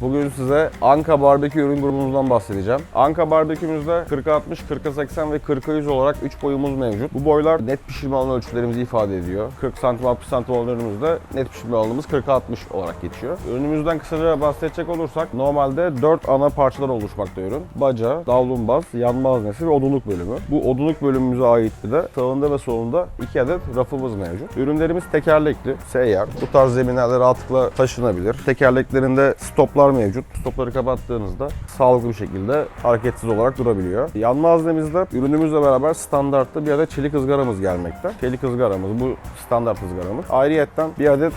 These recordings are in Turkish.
Bugün size Anka Barbekü ürün grubumuzdan bahsedeceğim. Anka Barbekümüzde 40'a 60, 40'a 80 ve 40'a 100 olarak 3 boyumuz mevcut. Bu boylar net pişirme alanı ölçülerimizi ifade ediyor. 40 santim 60 santim olan net pişirme alanımız 40'a 60 olarak geçiyor. Ürünümüzden kısaca bahsedecek olursak normalde 4 ana parçadan oluşmakta ürün. Baca, davlumbaz, yanma haznesi ve odunluk bölümü. Bu odunluk bölümümüze ait bir de sağında ve solunda 2 adet rafımız mevcut. Ürünlerimiz tekerlekli, seyyar. Bu tarz zeminlerde rahatlıkla taşınabilir. Tekerleklerinde stoplar mevcut. Stopları kapattığınızda sağlıklı bir şekilde hareketsiz olarak durabiliyor. Yanma haznemizde ürünümüzle beraber standartta bir adet çelik ızgaramız gelmekte. Çelik ızgaramız bu standart ızgaramız. Ayrıyetten bir adet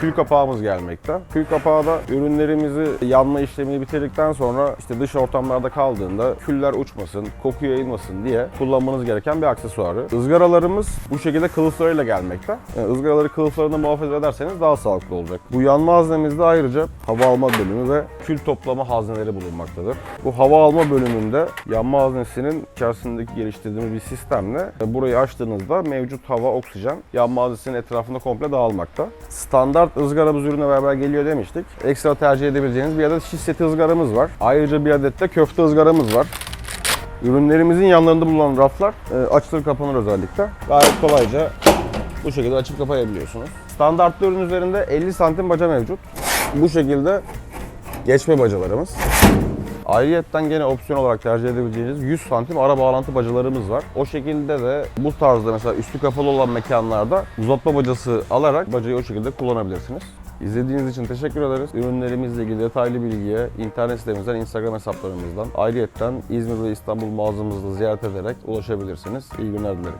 Kül kapağımız gelmekte. Kül kapağı da ürünlerimizi yanma işlemini bitirdikten sonra işte dış ortamlarda kaldığında küller uçmasın, koku yayılmasın diye kullanmanız gereken bir aksesuarı. Izgaralarımız bu şekilde kılıflarıyla gelmekte. Yani ızgaraları kılıflarını muhafaza ederseniz daha sağlıklı olacak. Bu yanma haznemizde ayrıca hava alma bölümü ve kül toplama hazneleri bulunmaktadır. Bu hava alma bölümünde yanma haznesinin içerisindeki geliştirdiğimiz bir sistemle burayı açtığınızda mevcut hava, oksijen yanma haznesinin etrafında komple dağılmakta. Standart ızgaramız ürüne beraber geliyor demiştik. Ekstra tercih edebileceğiniz bir adet şiş seti ızgaramız var. Ayrıca bir adet de köfte ızgaramız var. Ürünlerimizin yanlarında bulunan raflar e, açılır kapanır özellikle. Gayet kolayca bu şekilde açıp kapayabiliyorsunuz. Standartlı ürün üzerinde 50 santim baca mevcut. Bu şekilde geçme bacalarımız. Ayrıyetten gene opsiyon olarak tercih edebileceğiniz 100 santim ara bağlantı bacalarımız var. O şekilde de bu tarzda mesela üstü kapalı olan mekanlarda uzatma bacası alarak bacayı o şekilde kullanabilirsiniz. İzlediğiniz için teşekkür ederiz. Ürünlerimizle ilgili detaylı bilgiye internet sitemizden, Instagram hesaplarımızdan, ayrıyetten İzmir ve İstanbul mağazamızda ziyaret ederek ulaşabilirsiniz. İyi günler dilerim.